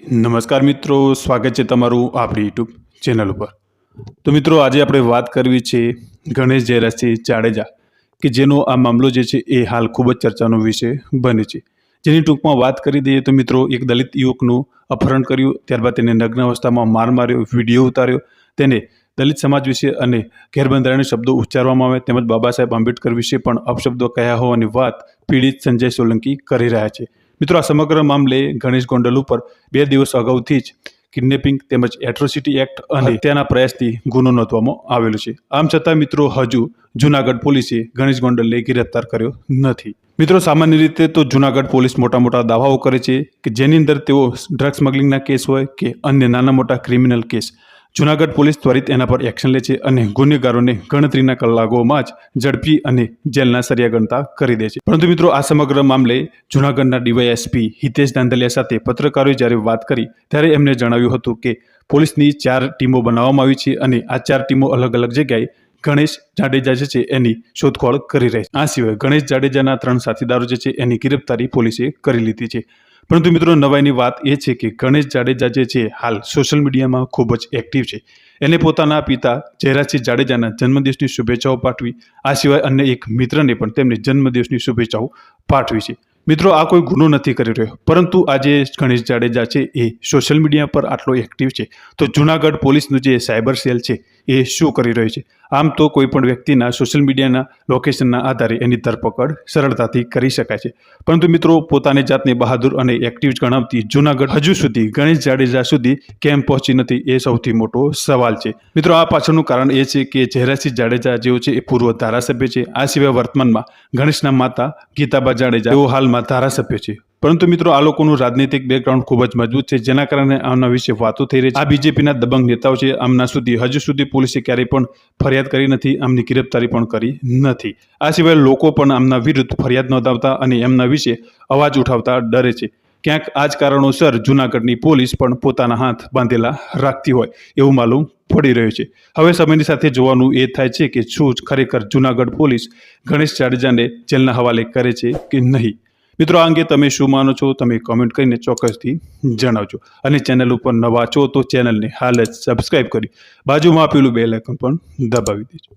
નમસ્કાર મિત્રો, સ્વાગત છે તમારું આપણી યુટ્યુબ ચેનલ ઉપર. તો મિત્રો, આજે આપણે વાત કરવી છે ગણેશ જયરાજસિંહ જાડેજા, કે જેનો આ મામલો જે છે એ હાલ ખૂબ જ ચર્ચાનો વિષય બને છે. જેની ટૂંકમાં વાત કરી દઈએ તો મિત્રો, એક દલિત યુવકનું અપહરણ કર્યું, ત્યારબાદ તેને નગ્ન અવસ્થામાં માર માર્યો, વીડિયો ઉતાર્યો. તેને દલિત સમાજ વિશે અને ગેરબંધારણીય શબ્દો ઉચ્ચારવામાં આવે, તેમજ બાબા સાહેબ આંબેડકર વિશે પણ અપશબ્દો કયા હોવાની વાત પીડિત સંજય સોલંકી કરી રહ્યા છે. મિત્રો, આ સમગ્ર મામલે ગણેશ ગોંડલ ઉપર બે દિવસ અગાઉથી જ કિડનેપિંગ તેમજ એટ્રોસિટી એક્ટ અને હત્યાના પ્રયાસથી ગુનો નોંધવામાં આવેલો છે. આમ છતાં મિત્રો, હજુ જુનાગઢ પોલીસે ગણેશ ગોંડલને ગિરફ્તાર કર્યો નથી. મિત્રો, સામાન્ય રીતે તો જુનાગઢ પોલીસ મોટા મોટા દાવાઓ કરે છે કે જેની અંદર તેઓ ડ્રગ સ્મગલિંગના કેસ હોય કે અન્ય નાના મોટા ક્રિમિનલ કેસ જુનાગઢ પોલીસ ત્વરિત એના પર એક્શન લે છે અને ગુનેગારોને ગણતરીના કલાકોમાં જ ઝડપી અને જેલના સરિયા ગણતા કરી દે છે. પરંતુ મિત્રો, આ સમગ્ર મામલે જુનાગઢના ડીવાયએસપી હિતેશ દાંદલિયા સાથે પત્રકારોએ જ્યારે વાત કરી, ત્યારે એમને જણાવ્યું હતું કે પોલીસની ચાર ટીમો બનાવવામાં આવી છે અને આ ચાર ટીમો અલગ અલગ જગ્યાએ ગણેશ જાડેજા જે છે એની શોધખોળ કરી રહી છે. આ સિવાય ગણેશ જાડેજાના ત્રણ સાથીદારો જે છે એની ગિરફ્તારી પોલીસે કરી લીધી છે. પરંતુ મિત્રો, નવાઈની વાત એ છે કે ગણેશ જાડેજા જે છે, હાલ સોશિયલ મીડિયામાં ખૂબ જ એક્ટિવ છે. એને પોતાના પિતા જયરાજસિંહ જાડેજાના જન્મદિવસની શુભેચ્છાઓ પાઠવી, આ સિવાય અન્ય એક મિત્રને પણ તેમની જન્મદિવસની શુભેચ્છાઓ પાઠવી છે. મિત્રો, આ કોઈ ગુનો નથી કરી રહ્યો. પરંતુ આજે ગણેશ જાડેજા છે એ સોશિયલ મીડિયા પર આટલો એક્ટિવ છે. તો જુનાગઢ પોલીસનું જે સાયબર સેલ છે એ શું કરી રહ્યું છે? આમ તો કોઈ પણ વ્યક્તિના સોશિયલ મીડિયાના લોકેશનના આધારે એની ધરપકડ સરળતાથી કરી શકાય છે. પરંતુ મિત્રો, પોતાની જાતને બહાદુર અને એક્ટિવ ગણાવતી જુનાગઢ હજુ સુધી ગણેશ જાડેજા સુધી કેમ પહોંચી નથી એ સૌથી મોટો સવાલ છે. મિત્રો, આ પાછળનું કારણ એ છે કે જયરાજસિંહ જાડેજા જેઓ છે એ પૂર્વ ધારાસભ્ય છે. આ સિવાય વર્તમાનમાં ગણેશના માતા ગીતાબા જાડેજા, તેઓ હાલમાં ધારાસભ્ય છે. પરંતુ મિત્રો, આ લોકોનું રાજનૈતિક બેકગ્રાઉન્ડ ખૂબ જ મજબૂત છે, જેના કારણે આમના વિશે વાતો થઈ રહી છે. આ બીજેપીના દબંગ નેતાઓ છે, આમના સુધી હજુ સુધી પોલીસે ક્યારેય પણ ફરિયાદ કરી નથી, આમની ગિરફ્તારી પણ કરી નથી. આ સિવાય લોકો પણ આમના વિરુદ્ધ ફરિયાદ નોંધાવતા અને એમના વિશે અવાજ ઉઠાવતા ડરે છે. ક્યાંક આ જ કારણોસર જૂનાગઢની પોલીસ પણ પોતાના હાથ બાંધેલા રાખતી હોય, એવું માલુમ પડી રહ્યું છે. હવે સમયની સાથે જોવાનું એ થાય છે કે શું ખરેખર જૂનાગઢ પોલીસ ગણેશ જાડેજાને જેલના હવાલે કરે છે કે નહીં. મિત્રો, આ અંગે તમે શું માનો છો? તમે કોમેન્ટ કરીને ચોક્કસથી જણાવજો. અને ચેનલ ઉપર નવા છો તો ચેનલને હાલ જ સબસ્ક્રાઈબ કરી બાજુમાં આપેલું બેલ આઇકન પણ દબાવી દેજો.